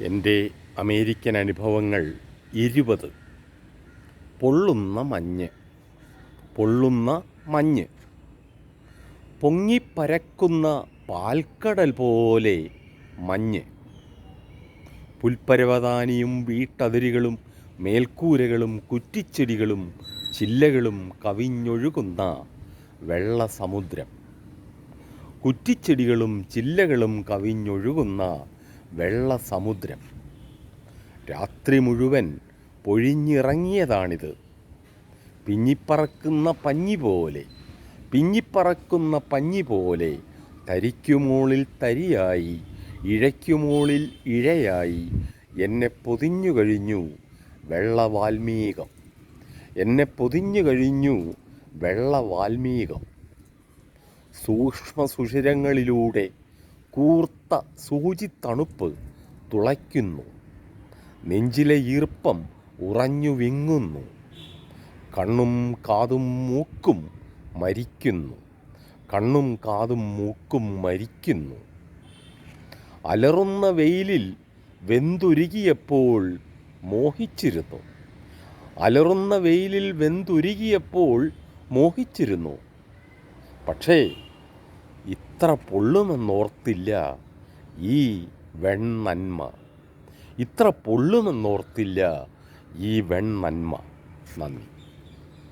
എന്റെ അമേരിക്കൻ അനുഭവങ്ങൾ ഇരുപത്. പൊള്ളുന്ന മഞ്ഞ്. പൊള്ളുന്ന മഞ്ഞ്. പൊങ്ങിപ്പരക്കുന്ന പാൽക്കടൽ പോലെ മഞ്ഞ്. പുൽപ്പരവതാനിയും വീട്ടതിരുകളും മേൽക്കൂരകളും കുറ്റിച്ചെടികളും ചില്ലകളും കവിഞ്ഞൊഴുകുന്ന വെള്ളസമുദ്രം. കുറ്റിച്ചെടികളും ചില്ലകളും കവിഞ്ഞൊഴുകുന്ന വെള്ളസമുദ്രം. രാത്രി മുഴുവൻ പൊഴിഞ്ഞിറങ്ങിയതാണിത്. പിഞ്ഞിപ്പറക്കുന്ന പഞ്ഞി പോലെ പിഞ്ഞിപ്പറക്കുന്ന പഞ്ഞി പോലെ തരിക്കുമോളിൽ തരിയായി ഇഴയ്ക്കുമോളിൽ ഇഴയായി എന്നെ പൊതിഞ്ഞു കഴിഞ്ഞു വെള്ളവാൽമീകം. എന്നെ പൊതിഞ്ഞു കഴിഞ്ഞു വെള്ളവാൽമീകം. സൂക്ഷ്മ സുഷിരങ്ങളിലൂടെ കൂർത്ത സൂചി തണുപ്പ് തുളയ്ക്കുന്നു. നെഞ്ചിലെ ഈർപ്പം ഉറഞ്ഞു വിങ്ങുന്നു. കണ്ണും കാതും മൂക്കും മരിക്കുന്നു. കണ്ണും കാതും മൂക്കും മരിക്കുന്നു. അലറുന്ന വെയിലിൽ വെന്തുരുകിയപ്പോൾ മോഹിച്ചിരുന്നു. അലറുന്ന വെയിലിൽ വെന്തുരുകിയപ്പോൾ മോഹിച്ചിരുന്നു. പക്ഷേ ഇത്ര പൊള്ളുമെന്നോർത്തില്ല ഈ വെണ്ണന്മ. ഇത്ര പൊള്ളുമെന്നോർത്തില്ല ഈ വെണ്ണന്മ. നന്ദി.